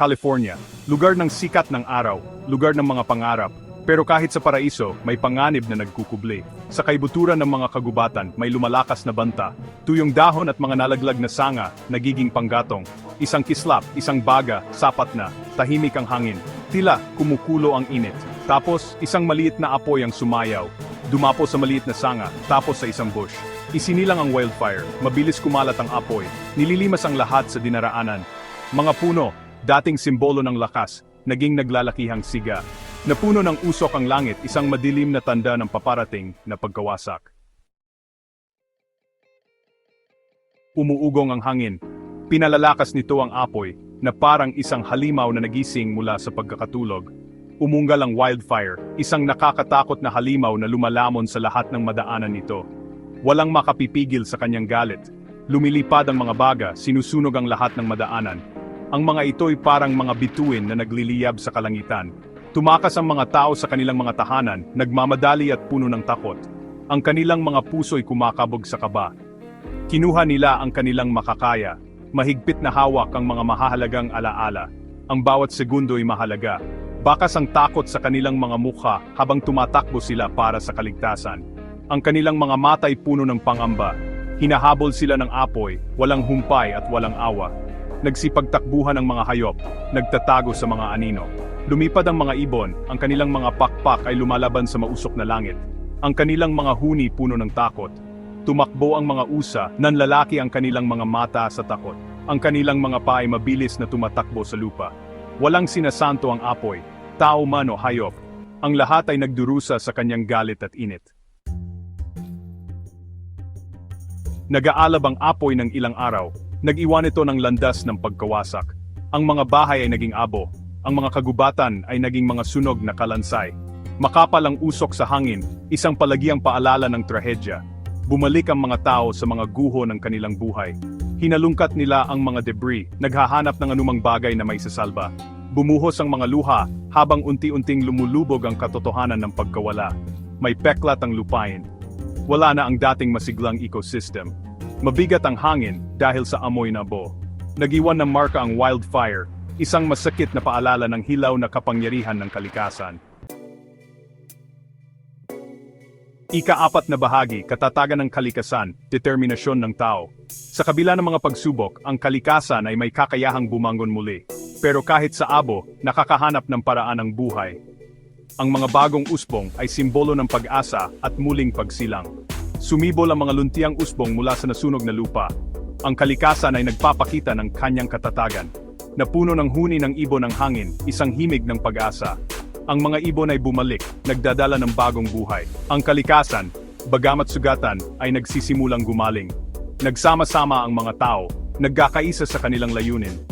California, lugar ng sikat ng araw, lugar ng mga pangarap, pero kahit sa paraiso, may panganib na nagkukubli. Sa kaibuturan ng mga kagubatan, may lumalakas na banta. Tuyong dahon at mga nalaglag na sanga, nagiging panggatong. Isang kislap, isang baga, sapat na, tahimik ang hangin. Tila, kumukulo ang init. Tapos, isang maliit na apoy ang sumayaw. Dumapo sa maliit na sanga, tapos sa isang bush. Isinilang ang wildfire, mabilis kumalat ang apoy, nililimas ang lahat sa dinaraanan. Mga puno, dating simbolo ng lakas, naging naglalakihang siga. Napuno ng usok ang langit, isang madilim na tanda ng paparating na pagkawasak. Umuugong ang hangin. Pinalalakas nito ang apoy, na parang isang halimaw na nagising mula sa pagkakatulog. Umunggal ang wildfire, isang nakakatakot na halimaw na lumalamon sa lahat ng madaanan nito. Walang makapipigil sa kanyang galit. Lumilipad ang mga baga, sinusunog ang lahat ng madaanan. Ang mga ito'y parang mga bituin na nagliliyab sa kalangitan. Tumakas ang mga tao sa kanilang mga tahanan, nagmamadali at puno ng takot. Ang kanilang mga puso'y kumakabog sa kaba. Kinuha nila ang kanilang makakaya. Mahigpit na hawak ang mga mahahalagang alaala. Ang bawat segundo'y mahalaga. Bakas ang takot sa kanilang mga mukha habang tumatakbo sila para sa kaligtasan. Ang kanilang mga mata'y puno ng pangamba. Hinahabol sila ng apoy, walang humpay at walang awa. Nagsipagtakbuhan ang mga hayop, nagtatago sa mga anino. Lumipad ang mga ibon, ang kanilang mga pakpak ay lumalaban sa mausok na langit. Ang kanilang mga huni puno ng takot. Tumakbo ang mga usa, nanlalaki ang kanilang mga mata sa takot. Ang kanilang mga paa ay mabilis na tumatakbo sa lupa. Walang sinasanto ang apoy, tao man o hayop. Ang lahat ay nagdurusa sa kanyang galit at init. Nagaalab ang apoy ng ilang araw, nag-iwan ito ng landas ng pagkawasak. Ang mga bahay ay naging abo, ang mga kagubatan ay naging mga sunog na kalansay. Makapal ang usok sa hangin, isang palagiang paalala ng trahedya. Bumalik ang mga tao sa mga guho ng kanilang buhay. Hinalungkat nila ang mga debris, naghahanap ng anumang bagay na may sasalba. Bumuhos ang mga luha habang unti-unting lumulubog ang katotohanan ng pagkawala. May peklat ang lupain, wala na ang dating masiglang ecosystem. Mabigat ang hangin dahil sa amoy na bo. Nagiwan ng marka ang wildfire, isang masakit na paalala ng hilaw na kapangyarihan ng kalikasan. Ika-apat na bahagi, katatagan ng kalikasan, determinasyon ng tao. Sa kabila ng mga pagsubok, ang kalikasan ay may kakayahang bumangon muli. Pero kahit sa abo, nakakahanap ng paraan ng buhay. Ang mga bagong usbong ay simbolo ng pag-asa at muling pagsilang. Sumibol ang mga luntiang usbong mula sa nasunog na lupa. Ang kalikasan ay nagpapakita ng kanyang katatagan. Napuno ng huni ng ibon ng hangin, isang himig ng pag-asa. Ang mga ibon ay bumalik, nagdadala ng bagong buhay. Ang kalikasan, bagamat sugatan, ay nagsisimulang gumaling. Nagsama-sama ang mga tao, nagkakaisa sa kanilang layunin.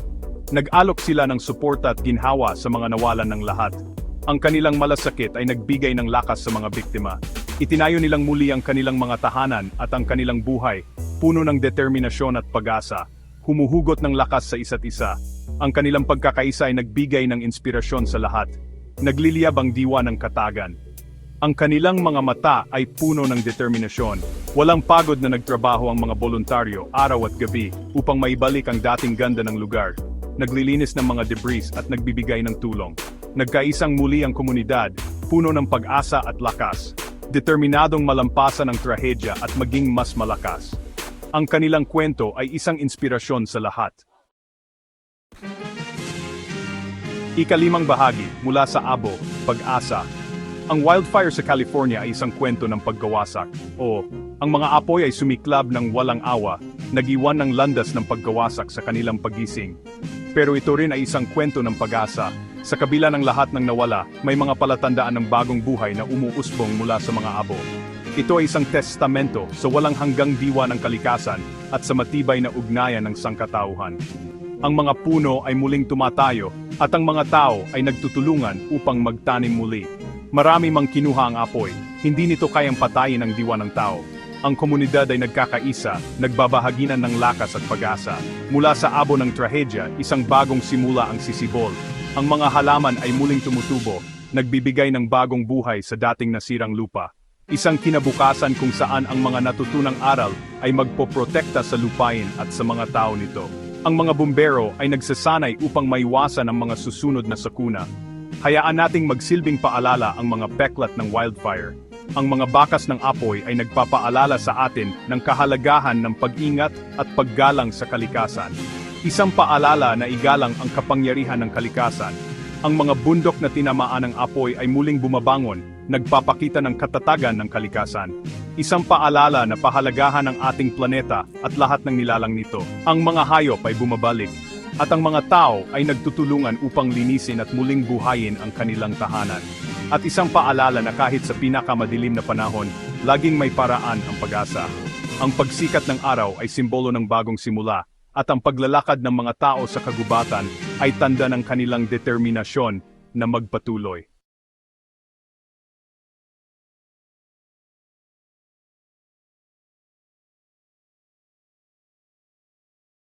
Nag-alok sila ng suporta at ginhawa sa mga nawalan ng lahat. Ang kanilang malasakit ay nagbigay ng lakas sa mga biktima. Itinayo nilang muli ang kanilang mga tahanan at ang kanilang buhay, puno ng determinasyon at pag-asa. Humuhugot ng lakas sa isa't isa. Ang kanilang pagkakaisa ay nagbigay ng inspirasyon sa lahat. Nagliliyab ang diwa ng katagan. Ang kanilang mga mata ay puno ng determinasyon. Walang pagod na nagtrabaho ang mga voluntaryo araw at gabi upang maibalik ang dating ganda ng lugar. Naglilinis ng mga debris at nagbibigay ng tulong. Nagkaisang muli ang komunidad, puno ng pag-asa at lakas. Determinadong malampasan ang trahedya at maging mas malakas. Ang kanilang kwento ay isang inspirasyon sa lahat. Ikalimang bahagi mula sa Abo, Pag-asa. Ang wildfire sa California ay isang kwento ng paggawasak o ang mga apoy ay sumiklab ng walang awa, nagiwan ng landas ng paggawasak sa kanilang pagising. Pero ito rin ay isang kwento ng pag-asa. Sa kabila ng lahat ng nawala, may mga palatandaan ng bagong buhay na umuusbong mula sa mga abo. Ito ay isang testamento sa walang hanggang diwa ng kalikasan at sa matibay na ugnayan ng sangkatauhan. Ang mga puno ay muling tumatayo at ang mga tao ay nagtutulungan upang magtanim muli. Marami mang kinuha ang apoy, hindi nito kayang patayin ang diwa ng tao. Ang komunidad ay nagkakaisa, nagbabahaginan ng lakas at pag-asa. Mula sa abo ng trahedya, isang bagong simula ang sisibol. Ang mga halaman ay muling tumutubo, nagbibigay ng bagong buhay sa dating nasirang lupa. Isang kinabukasan kung saan ang mga natutunang aral ay magpoprotekta sa lupain at sa mga tao nito. Ang mga bumbero ay nagsasanay upang maiwasan ang mga susunod na sakuna. Hayaan nating magsilbing paalala ang mga peklat ng wildfire. Ang mga bakas ng apoy ay nagpapaalala sa atin ng kahalagahan ng pag-ingat at paggalang sa kalikasan. Isang paalala na igalang ang kapangyarihan ng kalikasan. Ang mga bundok na tinamaan ng apoy ay muling bumabangon, nagpapakita ng katatagan ng kalikasan. Isang paalala na pahalagahan ng ating planeta at lahat ng nilalang nito. Ang mga hayop ay bumabalik, at ang mga tao ay nagtutulungan upang linisin at muling buhayin ang kanilang tahanan. At isang paalala na kahit sa pinakamadilim na panahon, laging may paraan ang pag-asa. Ang pagsikat ng araw ay simbolo ng bagong simula, at ang paglalakad ng mga tao sa kagubatan ay tanda ng kanilang determinasyon na magpatuloy.